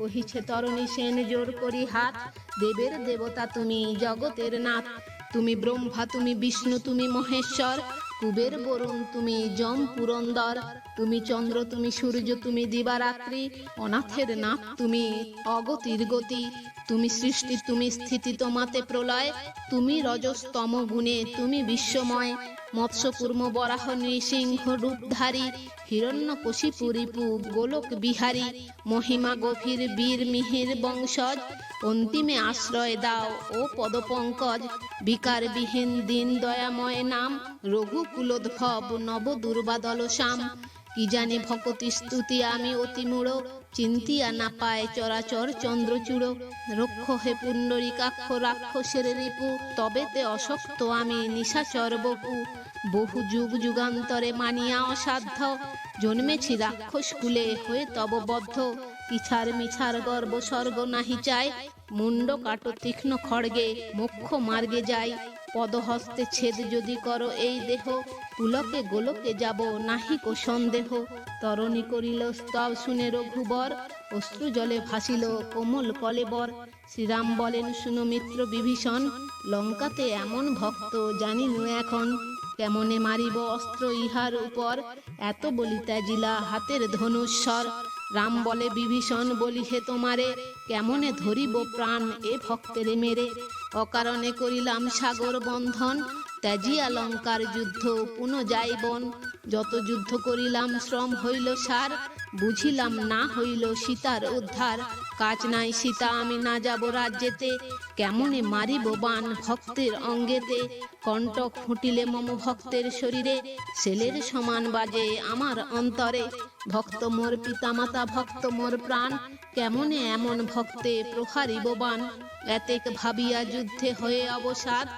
কহিছে, তরণী সেন জোর করি হাত, দেবের দেবতা তুমি জগতের নাথ। তুমি ব্রহ্মা, তুমি বিষ্ণু, তুমি মহেশ্বর, কুবের বরুণ তুমি যম পুরন্দর। তুমি চন্দ্র, তুমি সূর্য, তুমি দিবারাত্রি, অনাথের নাথ তুমি অগতির গতি। তুমি সৃষ্টি, তুমি স্থিতি, তোমাতে প্রলয়। তুমি রজস্তম গুণে, তুমি বিশ্বময়। মৎস্যকুর্ম বরাহ নৃসিংহ রূপধারী হিরণ্য কশিপুরিপু গোলক বিহারী, মহিমা গভীর বীর মিহির বংশজ, অন্তিমে আশ্রয় দাও ও পদপঙ্কজ, বিকারবিহীন দিন দয়াময় নাম, রঘুকুলোদ্ভব নব দুর্বাদল শ্যাম কি জানি ভকতি স্তুতি আমি অতি মূঢ় চিন্তিয়া না পায় চরাচর চন্দ্রচূড়। রক্ষ হে পুণ্ডরিকাক্ষ রাক্ষসের রিপু তবে তে অশক্ত আমি নিশাচর বপু। বহু যুগ যুগান্তরে মানিয়া অসাধ্য, জন্মেছি রাক্ষস কুলে হয়ে তব বদ্ধ। পিছার মিছার গর্ব স্বর্গ নাহি চায় মুন্ড কাটো তীক্ষ্ণ খড়গে, মোক্ষ মার্গে যাই। পদহস্তে ছেদ যদি করো এই দেহ, পুলকে গোলকে যাব নাহি কো সন্দেহ। তরণী করিল স্তব শুনে রঘুবর, অশ্রু জলে ভাসিল কোমল কলেবর শ্রীরাম বলেন, শুনো মিত্র বিভীষণ, লঙ্কাতে এমন ভক্ত জানিল এখন, কেমনে মারিব অস্ত্র ইহার উপর? এত বলি ত্যাজিলা হাতের ধনুস্বর রাম বলে, বিভীষণ বলি হে তোমারে, কেমনে ধরিব প্রাণ এ ভক্তেরে মেরে? অকারণে করিলাম সাগর বন্ধন, ত্যাজি অলঙ্কার যুদ্ধ পুনঃ যাইবন। যত যুদ্ধ করিলাম, শ্রম হইল সার বুঝিলাম না হইল সীতার উদ্ধার। কাজ নাই সীতা, আমি না যাব রাজ্যেতে। কেমনে মারিব বান ভক্তের অঙ্গেতে? কণ্টক ফুটিলে মম ভক্তের শরীরে। ছেলের সমান বাজে আমার অন্তরে। ভক্ত মোর পিতামাতা, ভক্ত মোর প্রাণ। কেমনে এমন ভক্তে প্রহারিব বান? এতেক ভাবিয়া যুদ্ধে হয়ে অবসাদ।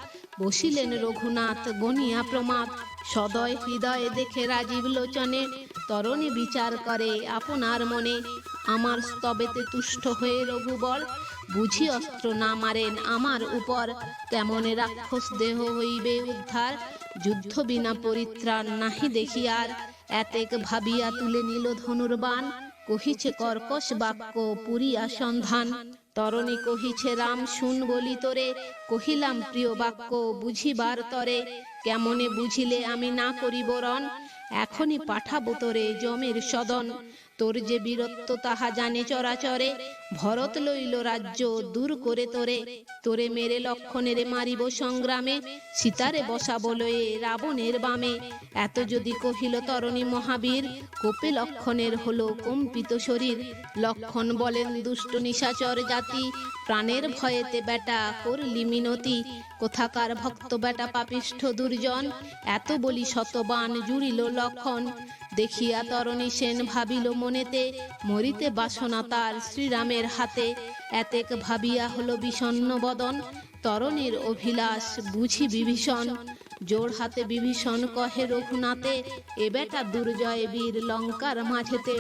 বসিলেন রঘুনাথ, গনিয়া প্রমাদ। সদয় হৃদয়ে দেখে রাজীব লোচনে, তরণী বিচার করে আপনার মনে। আমার স্তবেতে তুষ্ট হয়ে রঘুবর, বুঝি অস্ত্র না মারেন আমার উপর। তেমনে রাক্ষস দেহ হইবে উদ্ধার, যুদ্ধ বিনা পরিত্রাণ নাহি দেখি আর এতেক ভাবিয়া তুলে নিল ধনুর্বাণ, কহিছে কর্কশ বাক্য পুরিয়া সন্ধান। তরণী কহিছে, রাম, শুন বলি তোরে। কহিলাম, প্রিয় বাক্য, বুঝিবার তরে। কেমনে বুঝিলে আমি না করিব রণ? এখনই পাঠাবো তোরে জমির সদন। তোর যে বীরত্ব তাহা জানে চরাচরে। ভরত লইল রাজ্য দূর করে তোরে। তোরে মেরে লক্ষণেরে মারিব সংগ্রামে। সীতারে বসাবো লয়ে রাবণের বামে। এত যদি কহিল তরণী মহাবীর, কোপে লক্ষণের হলো কম্পিত শরীর। লক্ষণ বলেন দুষ্ট নিশাচর জাতি। প্রাণের ভয়েতে বেটা করলি মিনতি। কোথাকার ভক্ত বেটা পাপিষ্ঠ দুর্জন। এত বলি শতবান জুড়িল লক্ষণ। দেখিয়া তরণী সেন ভাবিল মনেতে, মরিতে বাসনা তার শ্রীরামের হাতে। এতেক ভাবিয়া হলো বিষণ্ণ বদন, তরণীর অভিলাষ বুঝি বিভীষণ। জোর হাতে বিভীষণ কহে রঘুনাথে, এ বেটা দুর্জয় বীর লঙ্কার মাঝেতে।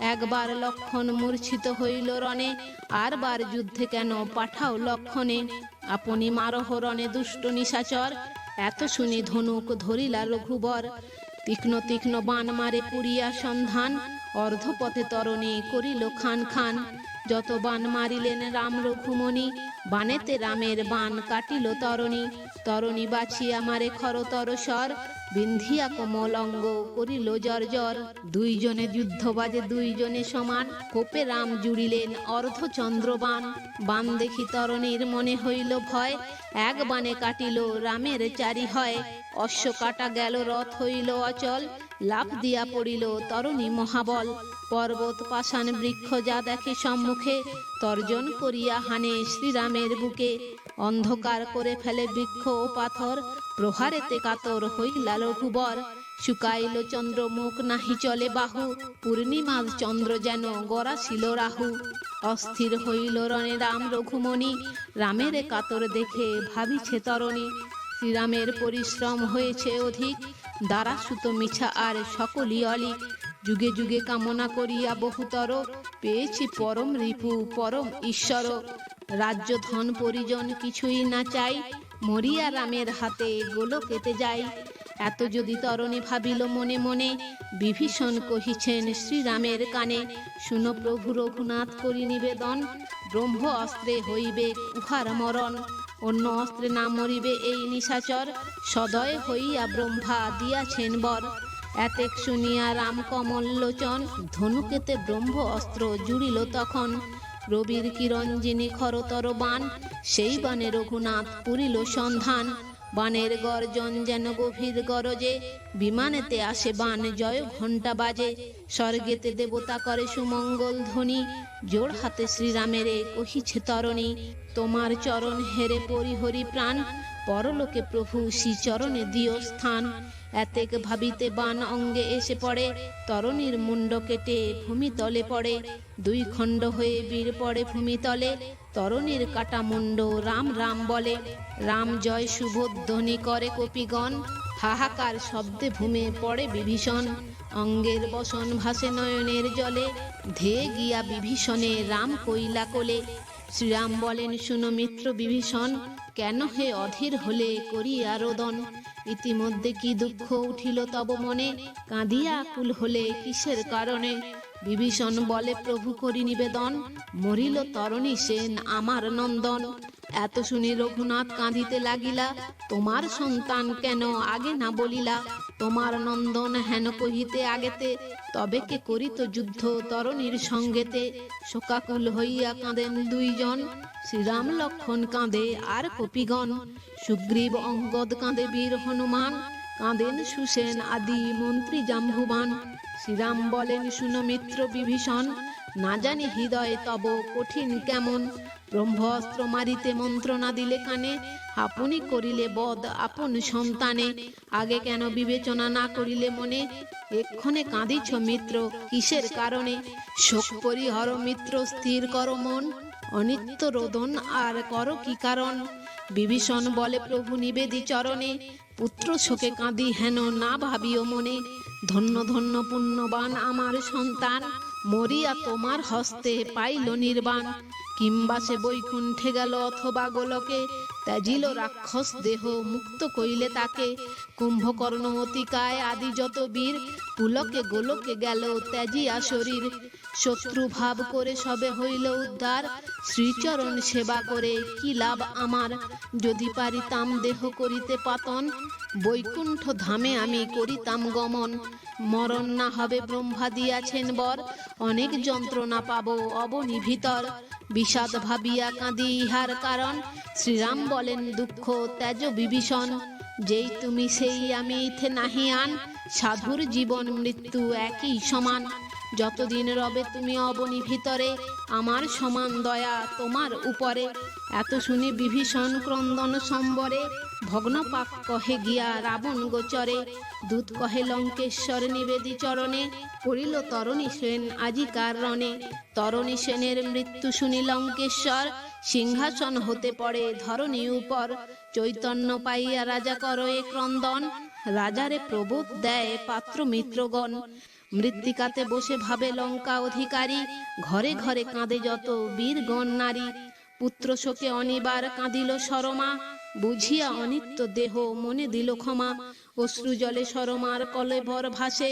একবার লক্ষণ মূর্ছিত হইল রণে আরবার যুদ্ধে কেন পাঠাও লক্ষণে? আপনি মারহ রণে দুষ্ট নিশাচর, এত শুনি ধনুক ধরিলা রঘুবর। তীক্ষ্ণ তীক্ষ্ণ বান মারে পুরিয়া সন্ধান, অর্ধপথে তরণী করিল খান খান। যত বান মারিলেন রাম রঘুমণি বানেতে রামের বান কাটিল তরণী। তরণী বাছিয়া মারে খরতর স্বর। বিন্ধিয়া কোমল অঙ্গ করিল জর্জর দুইজনে যুদ্ধ বাজে, দুইজনে সমান। কোপে রাম জুড়িলেন অর্ধ চন্দ্রবান। বান দেখি তরণীর মনে হইল ভয়। এক বানে কাটিল রামের চারি হয়। অশ্ব কাটা গেল, রথ হইল অচল। লাভ দিয়া পড়িল তরণী মহাবল। পর্বত, পাষাণ বৃক্ষ যা দেখে সম্মুখে তর্জন করিয়া হানে শ্রীরামের বুকে। অন্ধকার করে ফেলে বৃক্ষ ও পাথর, প্রহারেতে কাতর হইলা রঘুবর। শুকাইল চন্দ্র মুখ, নাহি চলে বাহু। পূর্ণিমার চন্দ্র যেন গড়া গড়াছিল রাহু। অস্থির হইল রণে রাম রঘুমণি। রামের কাতর দেখে ভাবিছে তরণী। শ্রীরামের পরিশ্রম হয়েছে অধিক। দ্বারা সুতো মিছা আর সকলই অলিক। যুগে যুগে কামনা করিয়া বহুতর পেয়েছি পরম রিপু, পরম ঈশ্বর। রাজ্য ধন পরিজন কিছুই না চাই, মরিয়া রামের হাতে গোলকেতে যাই। এত যদি তরণী ভাবিল মনে মনে, বিভীষণ কহিছেন শ্রীরামের কানে, শুনো প্রভু রঘুনাথ করি নিবেদন, ব্রহ্ম অস্ত্রে হইবে উহার মরণ। অন্য অস্ত্রে না মরিবে এই নিশাচর, সদয় হইয়া ব্রহ্মা দিয়াছেন বর। এতেক শুনিয়া রাম কমল লোচন ধনুকেতে ব্রহ্ম অস্ত্র জুড়িল তখন। রবির কিরণ যিনি খরতর বান, সেই বানে রঘুনাথ পুরিল সন্ধান। বানের গর্জন যেন গভীর গরজে, বিমানেতে আসে বান জয় ঘণ্টা বাজে। স্বর্গেতে দেবতা করে সুমঙ্গল ধ্বনি, জোর হাতে শ্রীরামের কহিছে তরণী, তোমার চরণ হেরে পরিহরি প্রাণ, পরলোকে প্রভু শ্রীচরণে দিও স্থান এতেক ভাবিতে বান অঙ্গে এসে পড়ে। তরণীর মুন্ড কেটে ভূমিতলে পড়ে। দুই খণ্ড হয়ে বীর পড়ে ভূমিতলে তরণীর কাটা মুন্ড রাম রাম বলে। রাম জয় শুভধ্বনি করে কপিগণ। হাহাকার শব্দে ভূমে পড়ে বিভীষণ। অঙ্গের বসন ভাসে নয়নের জলে। ধেয়ে গিয়া বিভীষণে রাম কইলা কোলে শ্রীরাম বলেন, শুনো মিত্র বিভীষণ, কেন হে অধীর হলে করিয়া রোদন ইতিমধ্যে কি দুঃখ উঠিল তব মনে? কাঁদিয়া আকুল হলে কিসের কারণে? বিভীষণ বলে, প্রভু করি নিবেদন, মরিল তরণী সেন আমার নন্দন। এত শুনি রঘুনাথ কাঁদিতে লাগিলা, তোমার সন্তান কেন আগে না বলিলা? তোমার নন্দন হেন কহিতে আগেতে, তবে কে করিত যুদ্ধ তরণীর সঙ্গেতে? শোকাকুল হইয়া কাঁদেন দুইজন, শ্রীরাম লক্ষণ কাঁদে আর কপিগণ। সুগ্রীব অঙ্গদ কাঁদে বীর হনুমান, কাঁদেন সুসেন আদি মন্ত্রী জাম্বুবান শ্রীরাম বলেন, শুনো মিত্র বিভীষণ না জানি হৃদয়ে তব কঠিন কেমন। ব্রহ্মস্ত্র মারিতে মন্ত্রণা দিলে কানে, আপনি করিলে বদ আপন সন্তানে। আগে কেন বিবেচনা না করিলে মনে, এক্ষণে কাঁদিছ মিত্র, কিসের কারণে? শোক পরিহর মিত্র, স্থির কর মন, অনিত্য রোদন আর কর কি কারণ? বিভীষণ বলে প্রভু নিবেদি চরণে, পুত্র শোকে কাঁদি হেন না ভাবিও মনে। ধন্য ধন্য পুণ্যবান আমার সন্তান মরিয়া তোমার হস্তে পাইল নির্বাণ। কিংবা সে বৈকুণ্ঠে গেল অথবা গোলকে, ত্যাজিল রাক্ষস দেহ মুক্ত কইলে তাকে। কুম্ভকর্ণ অতিকায় আদি যত বীর, পুলকে গোলকে গেল ত্যাজিয়া শরীর। শত্রু ভাব করে সবে হইল উদ্ধার, শ্রীচরণ সেবা করে কি লাভ আমার? যদি পারিতাম দেহ করিতে পাতন, বৈকুণ্ঠ ধামে আমি করিতাম গমন। মরণ না হবে ব্রহ্মা দিয়াছেন বর, অনেক যন্ত্রণা পাব অবনি ভিতর বিষাদ ভাবিয়া কাঁদি ইহার কারণ। শ্রীরাম বলেন, দুঃখ, ত্যাজ, বিভীষণ, যেই তুমি সেই আমি ইথে নাহি আন। সাধুর জীবন, মৃত্যু একই সমান। যতদিন রবে তুমি অবনি ভিতরে আমার সমান দয়া তোমার উপরে। এত শুনি বিভীষণ ক্রন্দন সম্বরে ভগ্নপাক কহে গিয়া রাবণ গোচরে। দূত কহে লঙ্কেশ্বর নিবেদি চরণে পড়িল তরণী সেন আজিকার রণে। তরণী সেনের মৃত্যু শুনি লঙ্কেশ্বর, সিংহাসন হতে পড়ে ধরণী উপর। চৈতন্য পাইয়া রাজা করয়ে ক্রন্দন, রাজারে প্রবোধ দেয় পাত্র মিত্রগণ মৃত্তিকাতে বসে ভাবে লঙ্কা অধিকারী, ঘরে ঘরে কাঁদে যত বীরগণ নারী। পুত্র শোকে অনিবার কাঁদিল সরমা, বুঝিয়া অনিত্য দেহ মনে দিল ক্ষমা। অশ্রু জলে সরমার কলেবর ভাসে,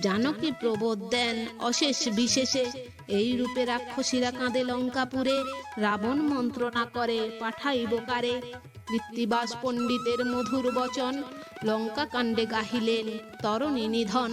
জানকী প্রবোধ দেন অশেষ বিশেষে। এই রূপে রাক্ষসীরা কাঁদে লঙ্কাপুরে, রাবণ মন্ত্রণা করে পাঠাইব কারে। কৃত্তিবাস পণ্ডিতের মধুর বচন, লঙ্কা কাণ্ডে গাহিলেন তরণী নিধন।